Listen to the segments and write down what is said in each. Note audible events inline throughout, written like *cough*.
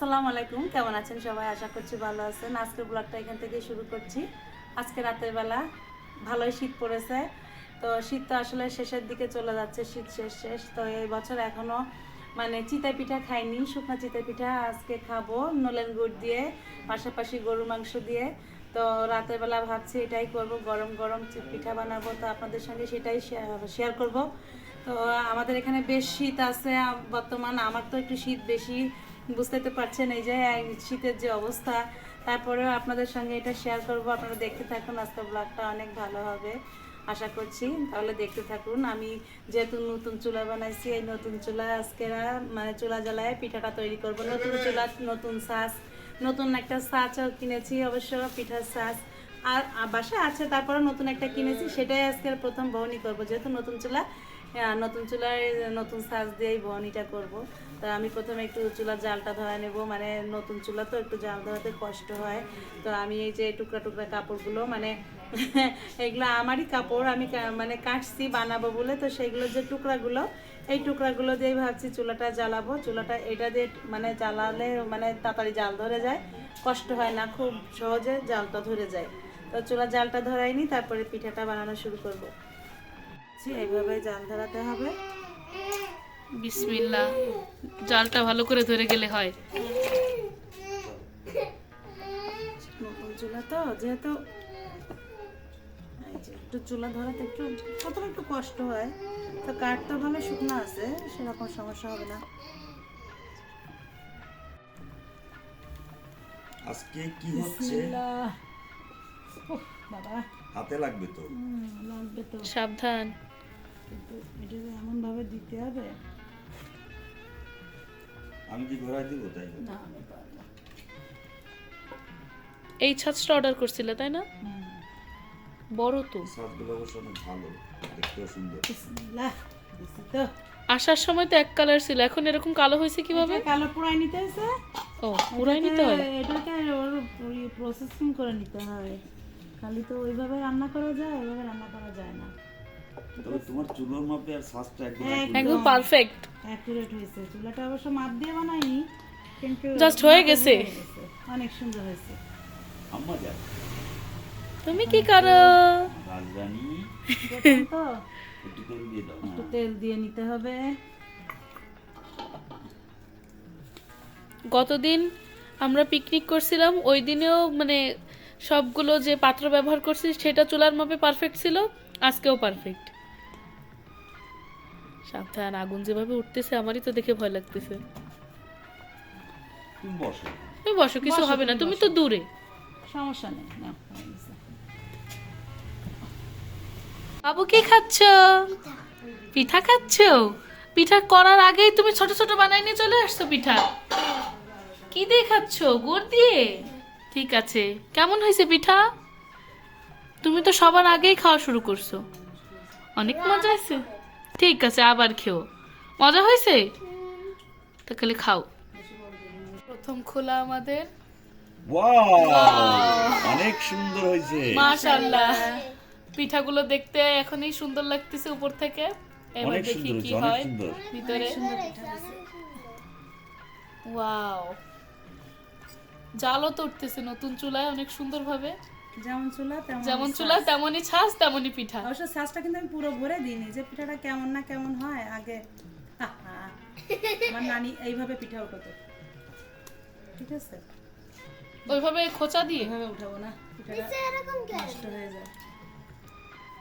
আসসালামু আলাইকুম। কেমন আছেন সবাই? আশা করছি ভালো আছেন। আজকের ব্লগটা এখান থেকে শুরু করছি। আজকে রাতের বেলা ভালোই শীত পড়েছে। তো শীত তো আসলে শেষের দিকে চলে যাচ্ছে, শীত শেষ শেষ। তো এই বছর এখনও মানে চিতা পিঠা খাইনি, শুকনো চিতা পিঠা আজকে খাব, নলেন গুড় দিয়ে, পাশাপাশি গরু মাংস দিয়ে। তো রাতের বেলা ভাবছি এটাই করব, গরম গরম পিঠা বানাবো। তো আপনাদের সঙ্গে সেটাই শেয়ার করব। তো আমাদের এখানে বেশ শীত আছে বর্তমান আমার তো একটু শীত বেশি। বুঝতে তো পারছেন এই যে শীতের যে অবস্থা। তারপরেও আপনাদের সঙ্গে এটা শেয়ার করব। আপনারা দেখতে থাকুন, আজকের ব্লগটা অনেক ভালো হবে, আশা করছি। তাহলে দেখতে থাকুন। আমি যেহেতু নতুন চুলা বানাইছি, এই নতুন চুলা আজকে মানে চুলা জ্বালায় পিঠাটা তৈরি করব। নতুন চুলা, নতুন সাজ নতুন একটা সাজও কিনেছি, অবশ্য পিঠার সাজ আর বাসায় আছে তারপরে নতুন একটা কিনেছি, সেটাই আজকে প্রথম বহনি করব। যেহেতু নতুন চুলা আহ, নতুন চুলায় নতুন সাজ দিয়েই বহনিটা করব। তো আমি প্রথমে একটু চুলার জালটা ধরা নেব। মানে নতুন চুলা তো একটু জাল ধরাতে কষ্ট হয়। তো আমি এই যে টুকরা টুকরা কাপড়গুলো মানে *laughs* এগুলো আমারই কাপড় আমি মানে কাটছি বানাবো বলে। তো সেইগুলো যে টুকরাগুলো এই টুকরাগুলো দিয়েই ভাবছি চুলাটা জ্বালাবো। চুলাটা এটা দিয়ে মানে জ্বালালে মানে তাড়াতাড়ি জাল ধরে যায়। কষ্ট হয় না খুব সহজে জালটা ধরে যায়। তো চুলার জালটা ধরাইনি তারপরে পিঠাটা বানানো শুরু করব। এইভাবে জাল ধরাতে হবে। বিসমিল্লাহ। জালটা ভালো করে ধরে গেলে হয়। চুলা তো যেহেতু একটু চুলা ধরাতে একটু প্রথমে একটু কষ্ট হয়। তো কাঠ তো ভালো শুকনো আছে সেরকম সমস্যা হবে না। আজকে কি হচ্ছে? বাবা। হাতে লাগবে তো। লাগবে তো। সাবধান। কিন্তু এটা এমন ভাবে দিতে হবে? আমি কি ঘোরাই দিব তাই না? আমি পারব এই ছাঁচটা অর্ডার করছিলে তাই না? বড় তো। সাজগুলো অবশ্য অনেক ভালো দেখতেও সুন্দর। তো। আসার সময় তো এক কালার ছিল এখন এরকম কালো হয়েছে কীভাবে? কালো পোড়াই নিতে হয়েছে? ও পুরাই নিতে হয়? এটাকে ওর প্রসেসিং করে নিতে হয়। খালি তো ওইভাবে রান্না করা যায় ওইভাবে রান্না করা যায় না। তবে তোমার চুলোর মাপে আর সাজটা একদম একদম। পারফেক্ট অ্যাকুরেট হয়েছে। চুলাটা অবশ্য মাপ দিয়ে বানাইনি কিন্তু Just হয়ে গেছে। অনেক সুন্দর হয়েছে। আম্মা যা। তুমি কি করো? তো। একটু তেল দিয়ে দাও। একটু তেল দিয়ে নিতে হবে। গতদিন আমরা পিকনিক করছিলাম। ওই দিনেও মানে সবগুলো যে পাত্র ব্যবহার করছি সেটা চুলার মাপে পারফেক্ট ছিল। আজকেও পারফেক্ট সাবধান আগুন যেভাবে উঠতেছে আমারই তো দেখে ভয় লাগতেছে। তুমি বসো। তুমি বসো কিছু হবে না তুমি তো দূরে। সমস্যা নেই। বাবু কি খাচ্ছ? পিঠা খাচ্ছ? পিঠা করার আগেই তুমি ছোট ছোট বানাই নিয়ে চলে আসছো পিঠা। কি দিয়ে খাচ্ছ? গুড় দিয়ে? ঠিক আছে। কেমন হয়েছে পিঠা? তুমি তো সবার আগেই খাওয়া শুরু করছ। অনেক মজা হয়েছে ঠিক আছে আবার খেও। মজা হয়েছে? তো খালি খাও। প্রথম খোলা আমাদের। অনেক সুন্দর হয়েছে। মাশাআল্লাহ। পিঠাগুলো দেখতে এখনই সুন্দর লাগতেছে উপর থেকে। এবার দেখি কি হয় ভিতরে। ওয়াও। জালও তো উঠতেছে নতুন চুলায় অনেক সুন্দর ভাবে যেমন চুলা তেমন যেমন ছাঁচ। চুলা তেমনই ছাঁচ তেমনই পিঠা। অবশ্য শ্বাসটা কিন্তু আমি পুরো ভরে দিইনি যে পিঠাটা কেমন না কেমন হয় আগে আমার নানি এইভাবে পিঠা উঠাতো। ঠিক আছে? ওইভাবে খোঁচা দিয়ে? এভাবে উঠাবো না পিঠাটা নষ্ট হয়ে যায়।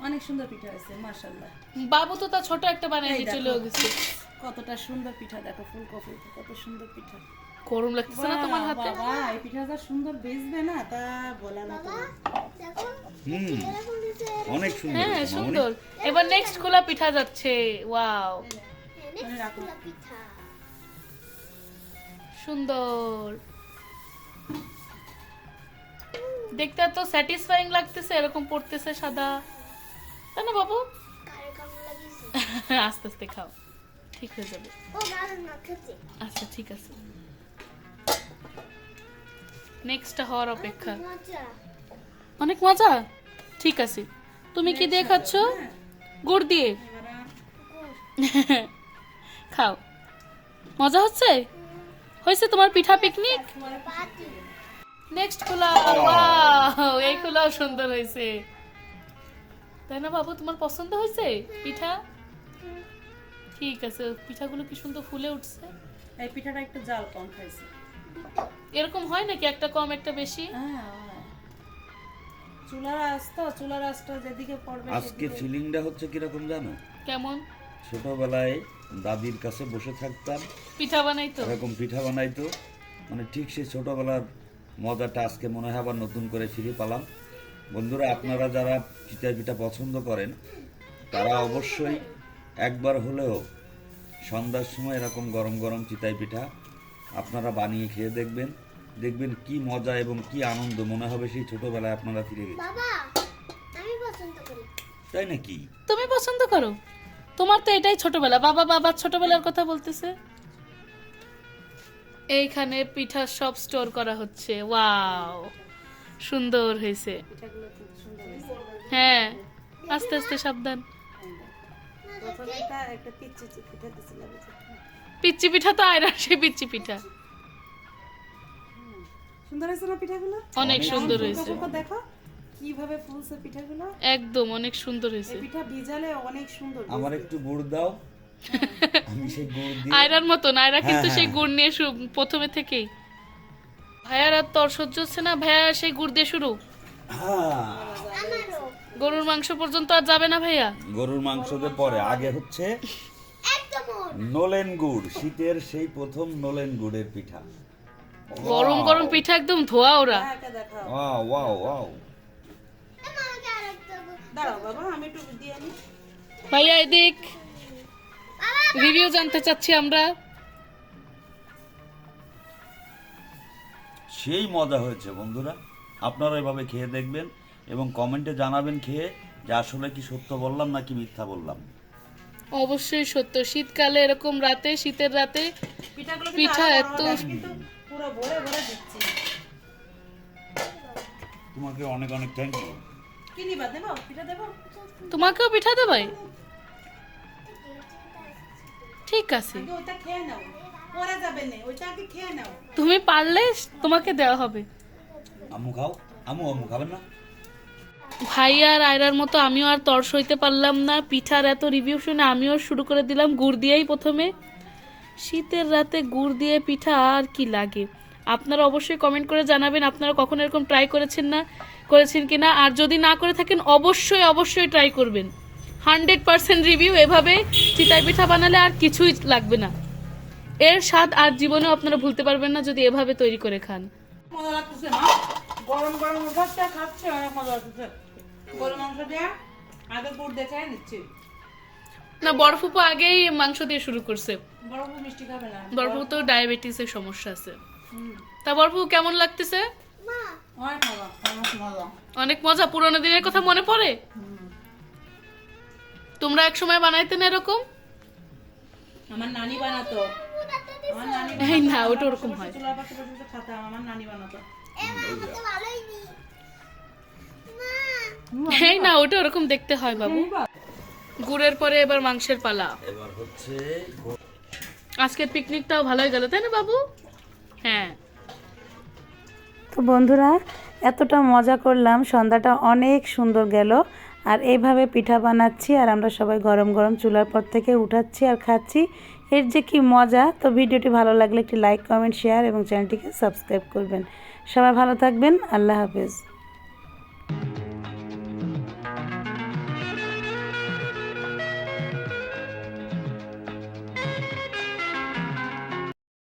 অনেক সুন্দর পিঠা হয়েছে মাশাল্লাহ বাবু তো তার ছোট একটা বানিয়ে দিয়ে চলে গেছে। কতটা সুন্দর পিঠা দেখো ফুলকপি কত সুন্দর পিঠা। গরম লাগতেছে না তোমার হাতে? বাবা এই পিঠাটা সুন্দর বেচবে না তা মতো না। হুম অনেক সুন্দর হ্যাঁ সুন্দর। এবার নেক্সট খোলা পিঠা যাচ্ছে ওয়াও সুন্দর। দেখতে তো স্যাটিসফাইং লাগতেছে এরকম পড়তেছে সাদা। তাই না বাবু? আস্তে আস্তে খাও। ঠিক হয়ে যাবে। আচ্ছা ঠিক আছে। নেক্সটটা হওয়ার অপেক্ষা। অনেক মজা। ঠিক আছে। তুমি কি দিয়ে খাচ্ছ? গুড় দিয়ে। *laughs* খাও। মজা হচ্ছে? হয়েছে তোমার পিঠা পিকনিক নেক্সট খোলা এই খোলাও সুন্দর হয়েছে। তাই না বাবু তোমার পছন্দ হয়েছে পিঠা? ঠিক আছে পিঠাগুলো কি সুন্দর ফুলে উঠছে? এই পিঠাটা একটু জাল কম খাইছে। এরকম হয় নাকি? একটা কম একটা বেশি? হ্যাঁ চুলার আঁচ তো চুলার আঁচটা যেদিকে পড়বে আজকে ফিলিংটা হচ্ছে কীরকম জানো? কেমন? ছোটবেলায় দাদির কাছে বসে থাকতাম। পিঠা বানাইতো এরকম পিঠা বানাইতো মানে ঠিক সেই ছোটবেলার মজাটা আজকে মনে হয় আবার নতুন করে ফিরে পেলাম। বন্ধুরা আপনারা যারা চিতই পিঠা পছন্দ করেন তারা অবশ্যই একবার হলেও সন্ধ্যার সময় এরকম গরম গরম চিতাই পিঠা আপনারা বানিয়ে খেয়ে দেখবেন। দেখবেন কি মজা এবং কি আনন্দ। মনে হবে সেই ছোটবেলায় আপনারা ফিরে গেছেন। বাবা আমি পছন্দ করি। তাই নাকি? তুমি পছন্দ করো। তোমার তো এটাই ছোটবেলা। বাবা বাবা ছোটবেলার কথা বলতেছে। এইখানে পিঠা সব স্টোর করা হচ্ছে। ওয়াও সুন্দর হয়েছে। হ্যাঁ আস্তে আস্তে সাবধান। প্রথমে একটা পিচ্ছি পিঠা দিছিলাম পিচ্চি পিঠা তো আয়রা সে পিচ্চি পিঠা। সুন্দর হয়েছে না পিঠাগুলো? অনেক সুন্দর হয়েছে। দেখো কীভাবে ফুলছে পিঠাগুলো? একদম অনেক সুন্দর এই হয়েছে পিঠা ভিজালে অনেক সুন্দর আমার একটু গুড় দাও। *laughs* আমি সেই গুড় দিয়ে আয়রার মতন আয়রা কিন্তু হ্যাঁ, সেই হ্যাঁ। গুড় নিয়ে প্রথমে থেকেই। ভাইয়ার আর তোর সহ্য হচ্ছে না ভাইয়া সেই গুড় দিয়ে শুরু। হ্যাঁ। গরুর মাংস পর্যন্ত আর যাবে না ভাইয়া। গরুর মাংসতে পরে আগে হচ্ছে। নলেন গুড় শীতের সেই প্রথম নলেন গুড়ের পিঠা। গরম গরম পিঠা একদম ধোয়া ওরা। হ্যাঁ, ওয়াও ওয়াও ওয়াও ভাইয়া এদিক। রিভিউ জানতে চাচ্ছি আমরা। সেই মজা হয়েছে বন্ধুরা। আপনারা এভাবে খেয়ে দেখবেন এবং কমেন্টে জানাবেন খেয়ে যে আসলে কি সত্য বললাম নাকি মিথ্যা বললাম। অবশ্যই সত্য। শীতকালে এরকম রাতে শীতের রাতে পিঠা এত- তোমাকে অনেক অনেক থ্যাংক ইউ কি পিঠা দেবো? তোমাকেও পিঠা দেবাই ঠিক আছে। তুমি পারলে তোমাকে দেওয়া হবে। আমু খাও। আমু আমু খাবেন না? ভাইয়া আর আয়রার মতো আমিও আর তর সইতে পারলাম না। পিঠার এত রিভিউ শুনে আমিও শুরু করে দিলাম গুড় দিয়েই প্রথমে। শীতের রাতে গুড় দিয়ে পিঠা আর কি লাগে? আপনারা অবশ্যই কমেন্ট করে জানাবেন, আপনারা কখন এরকম ট্রাই করেছেন না, করেছেন কি না আর যদি না করে থাকেন, অবশ্যই অবশ্যই ট্রাই করবেন। হান্ড্রেড পার্সেন্ট রিভিউ এভাবে চিতাই পিঠা বানালে আর কিছুই লাগবে না। এর স্বাদ আর জীবনেও আপনারা ভুলতে পারবেন না যদি এভাবে তৈরি করে খান। মজা লাগতেছে মা গরম গরম খাচ্ছে অনেক মজা লাগতেছে। গরম মাংস দিয়ে আগে গুড় দিয়ে খেয়ে নিচ্ছি। না বরফুপু আগেই মাংস দিয়ে শুরু করছে। বরফ মিষ্টি খাবে না। বরফু তো ডায়াবেটিসের সমস্যা আছে। তা বরফু কেমন লাগতেছে? অনেক মজা পুরোনো দিনের কথা মনে পড়ে? তোমরা এক সময় বানাইতেন এরকম? আমার নানি বানাতো। আমার নানি এই না, ওটা ওরকম হয়। চুলার পাশে বসে বসে খেতাম আমার নানি বানাতো। এ মা আমাকে ভালোই নি। মা এই না ওটা ওরকম দেখতে হয় বাবু। গুড়ের পরে এবার মাংসের পালা। এবার হচ্ছে আজকের পিকনিকটাও ভালোই গেল তাই না বাবু? হ্যাঁ। তো বন্ধুরা এতটা মজা করলাম সন্ধ্যাটা অনেক সুন্দর গেল। আর এইভাবে পিঠা বানাচ্ছি আর আমরা সবাই গরম গরম চুলার পর থেকে উঠাচ্ছি আর খাচ্ছি। এর যে কি মজা তো ভিডিওটি ভালো লাগলে একটি লাইক কমেন্ট শেয়ার এবং চ্যানেলটিকে সাবস্ক্রাইব করবেন। সবাই ভালো থাকবেন আল্লাহ হাফেজ।